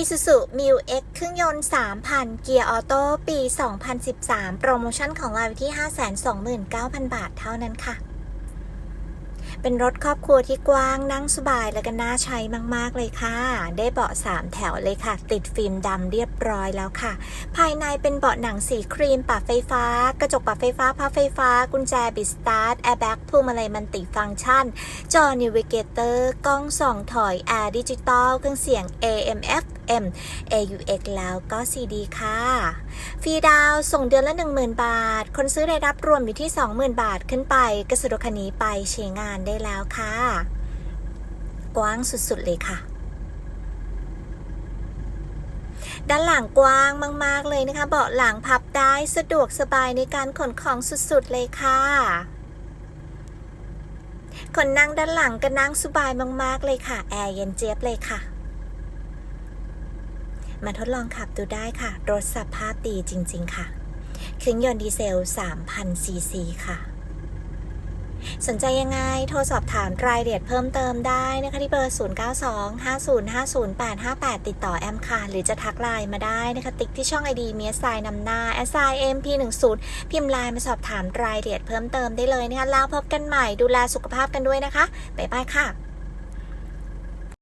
Isuzu m u X เครื่องยนต์ 3,000 เกียร์ออโต้ปี 2013 โปรโมชั่นของเราอยู่ที่ 529,000 บาทเท่านั้นค่ะ เป็นรถครอบครัวที่กว้างนั่งสบายและก็น่าใช้มาก ๆ เลยค่ะ ได้เบาะ 3 แถวเลยค่ะ ติดฟิล์มดำเรียบร้อยแล้วค่ะ ภายในเป็นเบาะหนังสีครีมปรับไฟฟ้า กระจกปรับไฟฟ้าพับไฟฟ้า กุญแจบิดสตาร์ทแอร์แบ็กพวงมาลัยมันติฟังก์ชัน จอนิวเกเตอร์กล้องส่องถอยแอร์ดิจิตอลเครื่องเสียง AM FM AUX แล้วก็ CD ค่ะ ฟรีดาวส่งเดือนละ 10,000 บาท คนซื้อได้รับรวมอยู่ที่ 20,000 บาทขึ้นไปกระสุรคันนี้ไปใช้งานได้แล้วค่ะ กว้างสุดๆเลยค่ะด้านหลังกว้างมาก ๆ เลยนะคะ เบาะหลังพับได้สะดวกสบายในการขนของสุด ๆ เลยค่ะ คนนั่งด้านหลังก็นั่งสบายมาก ๆ เลยค่ะ แอร์เย็นเจี๊ยบเลยค่ะ มาทดลองขับดูได้ค่ะ รถสภาพดีจริง ๆ ค่ะ เครื่องยนต์ดีเซล 3,000 ซีซีค่ะ สนใจยังไง โทรสอบถามรายละเอียดเพิ่มเติมได้นะคะที่เบอร์ 0925050858 ติดต่อแอมค่ะ หรือจะทักไลน์มาได้นะคะ ติ๊กที่ช่อง ID เมียสไซนำหน้า s i m p 1 0พิมพ์ไลน์มาสอบถามรายละเอียดเพิ่มเติมได้เลยนะคะแล้วพบกันใหม่ดูแลสุขภาพกันด้วยนะคะบ๊ายบายค่ะ